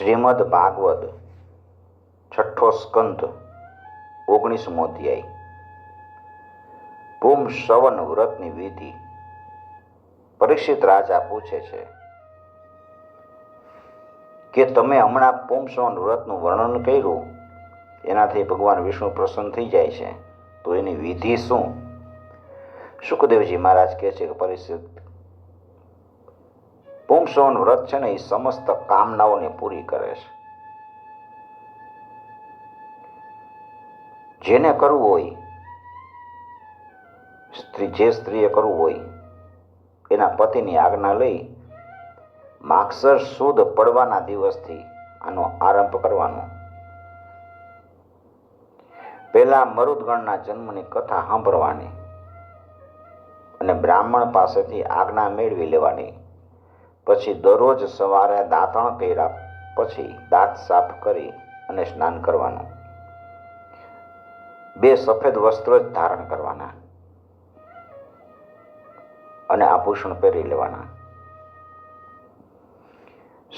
શ્રીમદ ભાગવત છઠ્ઠો સ્કંદ ઓગણીસમો અધ્યાય પુમ શવન વ્રતની વિધિ. પરીક્ષિત રાજા પૂછે છે કે તમે હમણાં પુમ શવન વ્રતનું વર્ણન કર્યું? એનાથી ભગવાન વિષ્ણુ પ્રસન્ન થઈ જાય છે. તો એની વિધિ શું? સુખદેવજી મહારાજ કહે છે કે પરીક્ષિત પુંસવન વ્રત છે ને એ સમસ્ત કામનાઓને પૂરી કરે છે. જેને કરવું હોય, સ્ત્રી જે સ્ત્રીએ કરવું હોય, એના પતિની આજ્ઞા લઈ માક્ષર સુદ પડવાના દિવસથી આનો આરંભ કરવાનો. પહેલા મરુદગણના જન્મની કથા સાંભળવાની અને બ્રાહ્મણ પાસેથી આજ્ઞા મેળવી લેવાની. પછી દરરોજ સવારે દાંતણ કર્યા પછી દાંત સાફ કરી અને સ્નાન કરવાનું. બે સફેદ વસ્ત્રો જ ધારણ કરવાના અને આભૂષણ પહેરી લેવાના.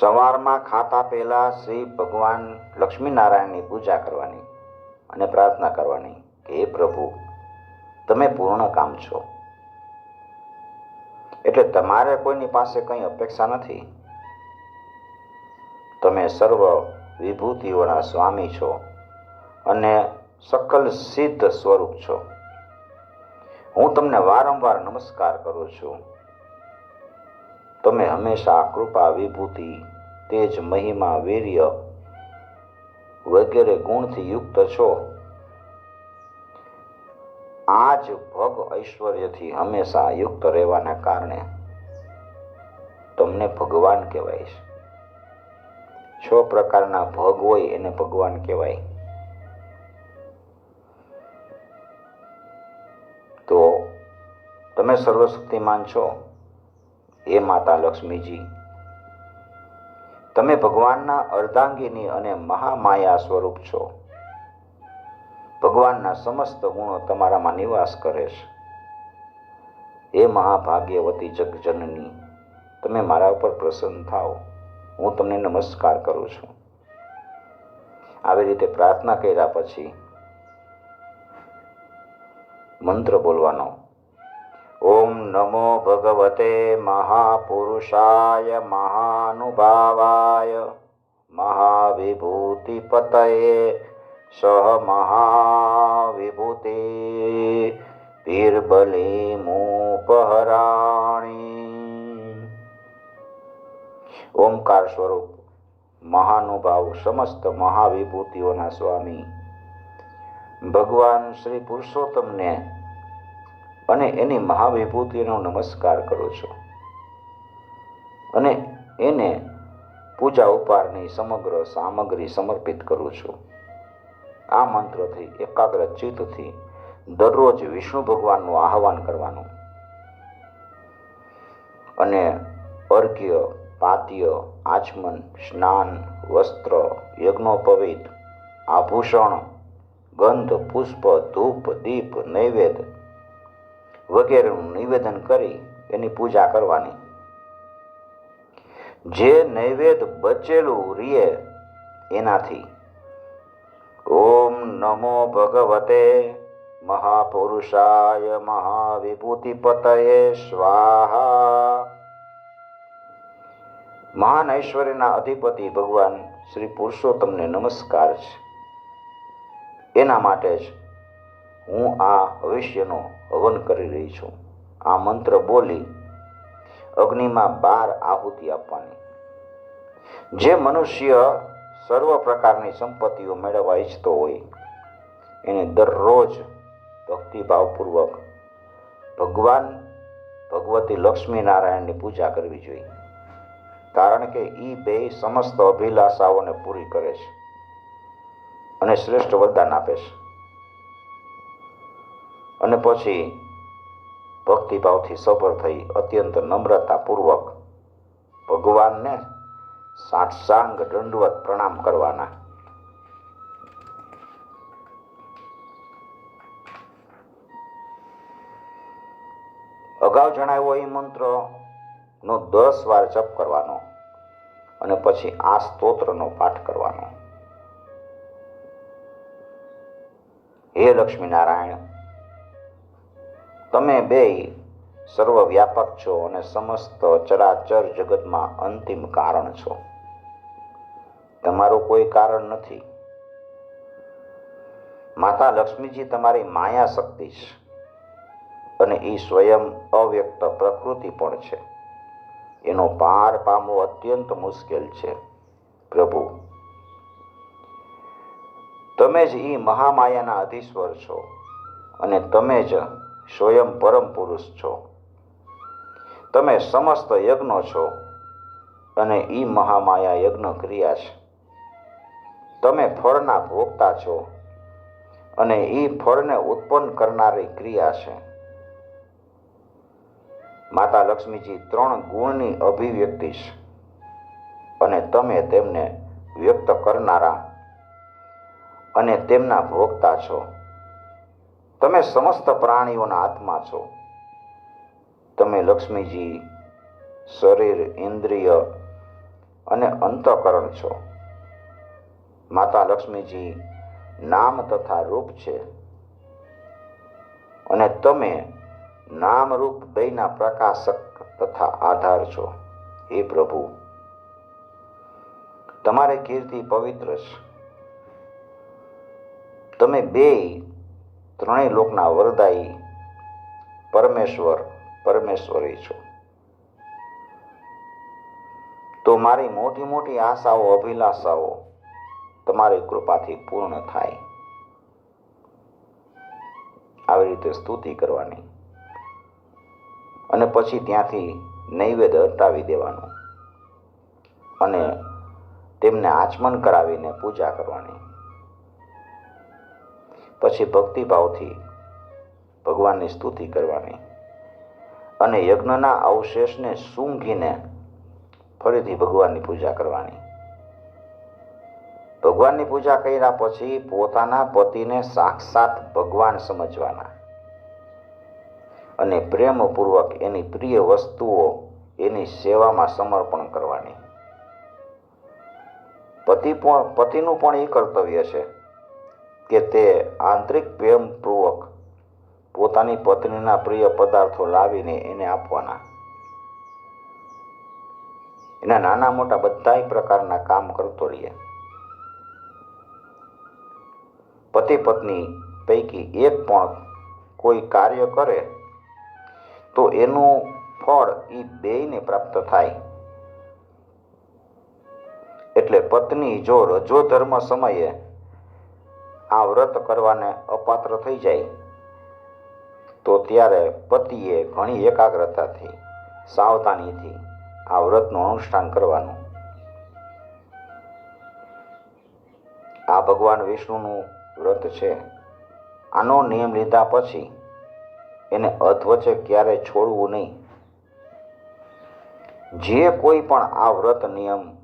સવારમાં ખાતા પહેલા શ્રી ભગવાન લક્ષ્મીનારાયણની પૂજા કરવાની અને પ્રાર્થના કરવાની કે, હે પ્રભુ, તમે પૂર્ણ કામ છો. એટલે તમારે કોઈની પાસે કંઈ અપેક્ષા નથી. તમે સર્વ વિભૂતિઓના સ્વામી છો અને સકલ સિદ્ધ સ્વરૂપ છો. હું તમને વારંવાર નમસ્કાર કરું છું. તમે હંમેશા કૃપા, વિભૂતિ, તેજ, મહિમા, વીર્ય વગેરે ગુણથી યુક્ત છો. જ ભોગ ઐશ્વર્યથી હંમેશા યુક્ત રહેવાના કારણે તમને ભગવાન કહેવાય છે. છ પ્રકારના ભોગ હોય એને ભગવાન કહેવાય. તો તમે સર્વશક્તિમાન છો. એ માતા લક્ષ્મીજી. તમે ભગવાનના અર્ધાંગીની અને મહામાયા સ્વરૂપ છો. ભગવાનના સમસ્ત ગુણો તમારામાં નિવાસ કરે છે. એ મહાભાગ્યવતી જગજનની, તમે મારા ઉપર પ્રસન્ન થાઓ. હું તમને નમસ્કાર કરું છું. આવી રીતે પ્રાર્થના કર્યા પછી મંત્ર બોલવાનો, ઓમ નમો ભગવતે મહાપુરુષાય મહાનુભાવાય મહાવિભૂતિપતયે સહ મહાવિભૂતિ પીરબલીમુપહરાણી ઓમકાર સ્વરૂપ મહાનુભાવ સમસ્ત મહાવિભૂતિઓના સ્વામી, ભગવાન શ્રી પુરુષોત્તમને અને એની મહાવિભૂતિનો નમસ્કાર કરું છું. અને એને પૂજા ઉપહારની સમગ્ર સામગ્રી સમર્પિત કરું છું. આ મંત્રથી એકાગ્ર ચિત્તથી દરરોજ વિષ્ણુ ભગવાનનું આહવાન કરવાનું. અને અર્ઘ્ય પાત્ય આચમન, સ્નાન, વસ્ત્ર, યજ્ઞોપવિત, આભૂષણ, ગંધ, પુષ્પ, ધૂપ, દીપ, નૈવેદ્ય વગેરેનું નિવેદન કરી એની પૂજા કરવાની. જે નૈવેદ્ય બચેલું રીએ એનાથી ઓમ નમો ભગવતે મહાપુરુષાય મહાવિભૂતિપતયે સ્વાહા મહાન ઐશ્વર્યના અધિપતિ ભગવાન શ્રી પુરુષોત્તમને નમસ્કાર છે. એના માટે જ હું આ ભવિષ્યનો હવન કરી રહી છું. આ મંત્ર બોલી અગ્નિમાં બાર આહુતિ આપવાની. જે મનુષ્ય સર્વ પ્રકારની સંપત્તિઓ મેળવવા ઈચ્છતો હોય, એને દરરોજ ભક્તિભાવપૂર્વક ભગવાન ભગવતી લક્ષ્મીનારાયણની પૂજા કરવી જોઈએ. કારણ કે એ બે સમસ્ત અભિલાષાઓને પૂરી કરે છે અને શ્રેષ્ઠ વરદાન આપે છે. અને પછી ભક્તિભાવથી સફળ થઈ અત્યંત નમ્રતાપૂર્વક ભગવાનને સાષ્ટાંગ દંડવત પ્રણામ કરવાના. અગાઉ જણાવ્યો એ મંત્રનો દસ વાર જપ કરવાનો અને પછી આ સ્તોત્રનો પાઠ કરવાનો. હે લક્ષ્મીનારાયણ, તમે બે સર્વવ્યાપક છો અને સમસ્ત ચરાચર જગતમાં અંતિમ કારણ છો. તમારું કોઈ કારણ નથી. માતા લક્ષ્મીજી તમારી માયા શક્તિ છે અને એ સ્વયં અવ્યક્ત પ્રકૃતિ પણ છે. એનો પાર પામવો અત્યંત મુશ્કેલ છે, પ્રભુ. તમે જ એ મહામાયાના અધીશ્વર છો અને તમે જ સ્વયં પરમ પુરુષ છો. તમે સમસ્ત યજ્ઞો છો અને એ મહામાયા યજ્ઞ ક્રિયા છે. તમે ફળના ભોગતા છો અને એ ફળને ઉત્પન્ન કરનારી ક્રિયા છે. માતા લક્ષ્મીજી ત્રણ ગુણની અભિવ્યક્તિ છે અને તમે તેમને વ્યક્ત કરનારા અને તેમના ભોગતા છો. તમે સમસ્ત પ્રાણીઓના આત્મા છો. તમે લક્ષ્મીજી શરીર, ઇન્દ્રિય અને અંતઃકરણ છો. માતા લક્ષ્મીજી નામ તથા રૂપ છે. અને તમે નામ રૂપ દયના પ્રકાશક તથા આધાર છો. હે પ્રભુ, તમારે કીર્તિ પવિત્ર છે. તમે બે ત્રણેય લોકના વરદાયી પરમેશ્વર પરમેશ્વરી છો. તો મારી મોટી મોટી આશાઓ, અભિલાષાઓ તમારી કૃપાથી પૂર્ણ થાય. આવી રીતે સ્તુતિ કરવાની. અને પછી ત્યાંથી નૈવેદ્ય હટાવી દેવાનું. અને તેમને આચમન કરાવીને પૂજા કરવાની. પછી ભક્તિભાવથી ભગવાનની સ્તુતિ કરવાની. અને યજ્ઞના અવશેષને સૂંઘીને ફરીથી ભગવાનની પૂજા કરવાની. ભગવાનની પૂજા કર્યા પછી પોતાના પતિને સાક્ષાત ભગવાન સમજવાના. અને પ્રેમપૂર્વક એની પ્રિય વસ્તુઓ એની સેવામાં સમર્પણ કરવાની. પતિ પણ પતિનું પણ એ કર્તવ્ય છે કે તે આંતરિક પ્રેમપૂર્વક પોતાની પત્નીના પ્રિય પદાર્થો લાવીને એને આપવાના. એના નાના મોટા બધા પ્રકારના કામ કરતો રહીએ. પતિ પત્ની પૈકી એક પણ કોઈ કાર્ય કરે તો એનું ફળ એ બેયને પ્રાપ્ત થાય. એટલે પત્ની જો રજો ધર્મ સમયે આ વ્રત કરવાને અપાત્ર થઈ જાય. તો ત્યારે પતિએ ઘણી એકાગ્રતાથી સાવધાનીથી આ વ્રતનું અનુષ્ઠાન કરવાનું. આ ભગવાન વિષ્ણુનું વ્રત છે. આનો નિયમ લીધા પછી એને અધવચે ક્યારે છોડવું નહીં. જે કોઈ પણ આ વ્રત નિયમ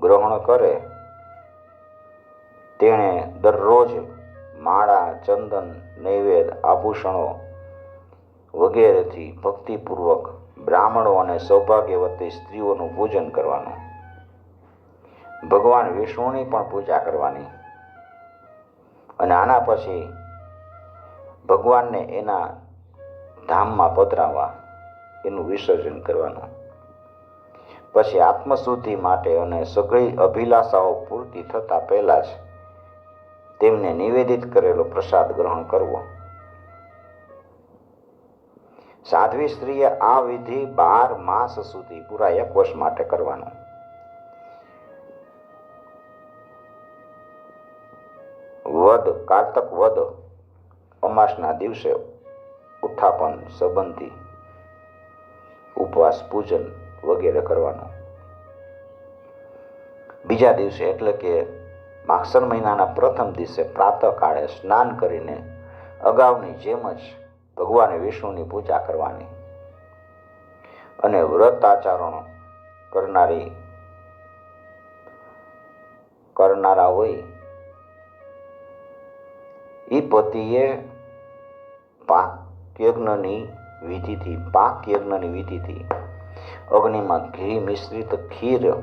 ગ્રહણ કરે, તેણે દરરોજ માળા, ચંદન, નૈવેદ, આભૂષણો વગેરેથી ભક્તિપૂર્વક બ્રાહ્મણો અને સૌભાગ્યવતી સ્ત્રીઓનું પૂજન કરવાનું. ભગવાન વિષ્ણુની પણ પૂજા કરવાની. અને આના પછી ભગવાનને એના ધામમાં પધરાવવા એનું વિસર્જન કરવાનું. પછી આત્મશુદ્ધિ માટે અને સઘળી અભિલાષાઓ પૂર્તિ થતાં પહેલાં જ તેમને નિવેદિત કરેલો પ્રસાદ ગ્રહણ કરવો. સાધ્વી સ્ત્રીએ આ વિધિ બાર માસ સુધી પૂરા એક વર્ષ માટે કરવાનું. વદ, કારતક વદ, અમાસના દિવસે ઉત્થાપન, સંબંધી, ઉપવાસ, પૂજન વગેરે કરવાનું. બીજા દિવસે એટલે કે માક્ષર મહિનાના પ્રથમ દિવસે પ્રાતઃકાળે સ્નાન કરીને અગાઉની જેમ જ ભગવાન વિષ્ણુની પૂજા કરવાની અને વ્રત આચરણ કરનારી કરનારા હોય એ પતિએ પાક યજ્ઞની વિધિથી પાક યજ્ઞની વિધિથી અગ્નિમાં ઘી મિશ્રિત ખીર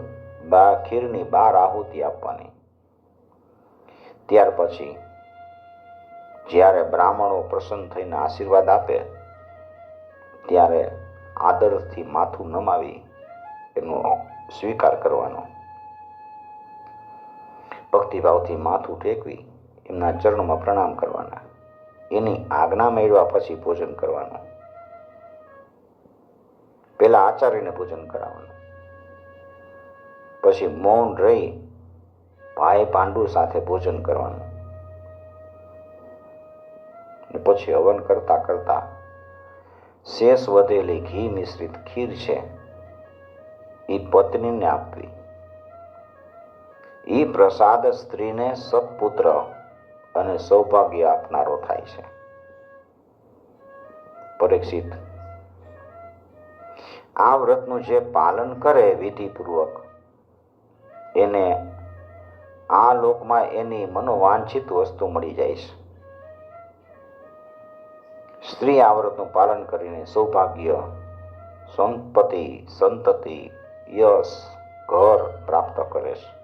બા, ખીરની બાર આહુતિ આપવાની. ત્યાર પછી જ્યારે બ્રાહ્મણો પ્રસન્ન થઈને આશીર્વાદ આપે, ત્યારે આદરથી માથું નમાવી એનો સ્વીકાર કરવાનો. ભક્તિભાવથી માથું ટેકવી એમના ચરણમાં પ્રણામ કરવાના. એની આજ્ઞા મેળવ્યા પછી ભોજન કરવાનું. પેલા આચાર્યને ભોજન કરાવવાનું. પછી મૌન રહી ભાઈ પાંડુ સાથે ભોજન કરવાનું. ને પછી હવન કરતા કરતા શેષ વધેલી ઘી મિશ્રિત ખીર છે. એ પત્નીને આપવી. એ પ્રસાદ સ્ત્રીને સત્પુત્ર અને સૌભાગ્ય આપનારો થાય છે. પરીક્ષિત. આ વ્રતનું જે પાલન કરે વિધિપૂર્વક, એને આ લોકમાં એની મનોવાંછિત વસ્તુ મળી જાય છે. સ્ત્રી આ વ્રતનું પાલન કરીને સૌભાગ્ય, સંપત્તિ, સંતતિ, યશ, ઘર પ્રાપ્ત કરે છે.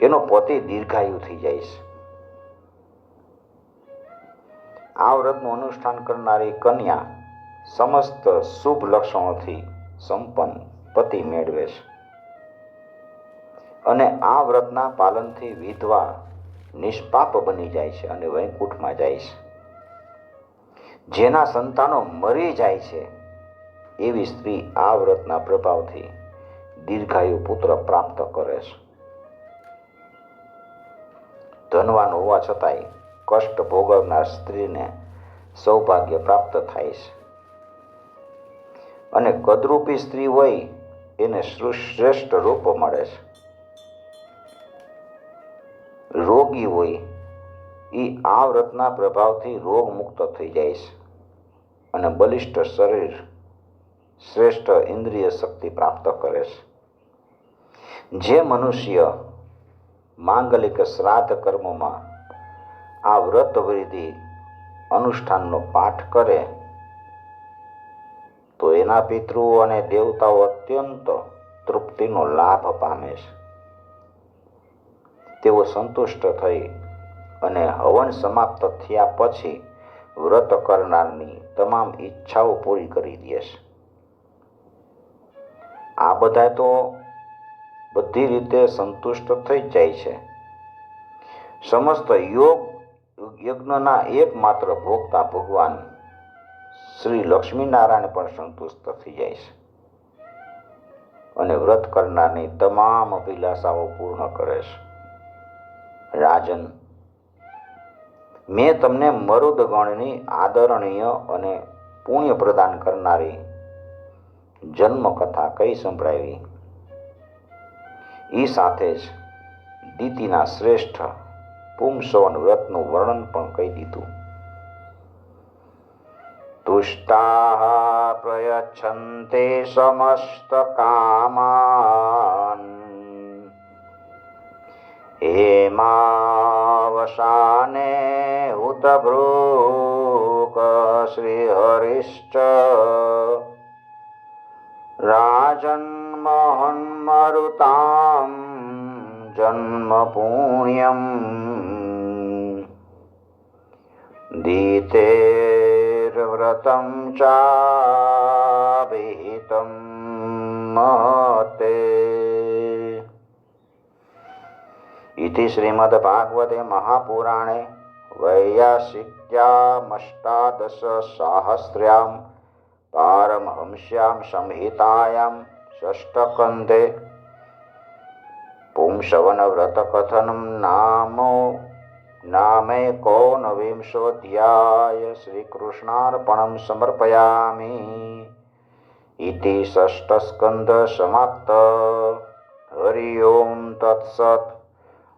એનો પતિ દીર્ઘાયુ થઈ જાય છે. આ વ્રતનું અનુષ્ઠાન કરનારી કન્યા સમસ્ત શુભ લક્ષણોથી સંપન્ન પતિ મેળવે છે. અને આ વ્રતના પાલનથી વિધવા નિષ્પાપ બની જાય છે અને વૈકુંઠમાં જાય છે. જેના સંતાનો મરી જાય છે, એવી સ્ત્રી આ વ્રતના પ્રભાવથી દીર્ઘાયુ પુત્ર પ્રાપ્ત કરે છે. ધનવાન હોવા છતાંય કષ્ટ ભોગવનાર સ્ત્રીને સૌભાગ્ય પ્રાપ્ત થાય છે. અને કદરૂપી સ્ત્રી હોય એને શ્રુ- શ્રેષ્ઠ રૂપ મળે છે. રોગી હોય એ આ વ્રતના પ્રભાવથી રોગ મુક્ત થઈ જાય છે. અને બલિષ્ઠ શરીર શ્રેષ્ઠ ઇન્દ્રિય શક્તિ પ્રાપ્ત કરે છે. જે મનુષ્ય માંગલિક શ્રાદ્ધ કર્મમાં આ વ્રત વૃદ્ધિ અનુષ્ઠાનનો પાઠ કરે, તો એના પિતૃઓ અને દેવતાઓ અત્યંત તૃપ્તિનો લાભ પામે છે. તેઓ સંતુષ્ટ થઈ અને હવન સમાપ્ત થયા પછી વ્રત કરનારની તમામ ઈચ્છાઓ પૂરી કરી દેશ. આ બધા તો બધી રીતે સંતુષ્ટ થઈ જાય છે. સમસ્ત યોગ યજ્ઞના એકમાત્ર ભોગતા ભગવાન શ્રી લક્ષ્મીનારાયણ પણ સંતુષ્ટ થઈ જાય છે અને વ્રત કરનારની તમામ અભિલાષાઓ પૂર્ણ કરે છે. રાજન મેં તમને મરુદગણની આદરણીય અને પુણ્ય પ્રદાન કરનારી જન્મકથા કઈ સંભળાવી. એ સાથે જ દીતિના શ્રેષ્ઠ પુમસવન વ્રતનું વર્ણન પણ કહી દીધું. તુષ્ટા પ્રયચ્છન્તે સમસ્ત કામાન. વસાને હુતભૃક શ્રીહરિષ્ટ રાજન્મહન્મરુતાં જન્મ પુણ્યમ દીતેર્વ્રતં ચાભિહિતમ મહ इति श्रीमद्भागवते महापुराणे वैयासिक्यामष्टादशसाहस्र्यां पारमहंस्यां संहितायां षष्ठकन्धे पुंसवनव्रतकथनं नाम नामेकोनविंशोऽध्याय श्रीकृष्णार्पणं समर्पयामि इति षष्ठस्कन्धसमाप्त हरि ओं तत्सत्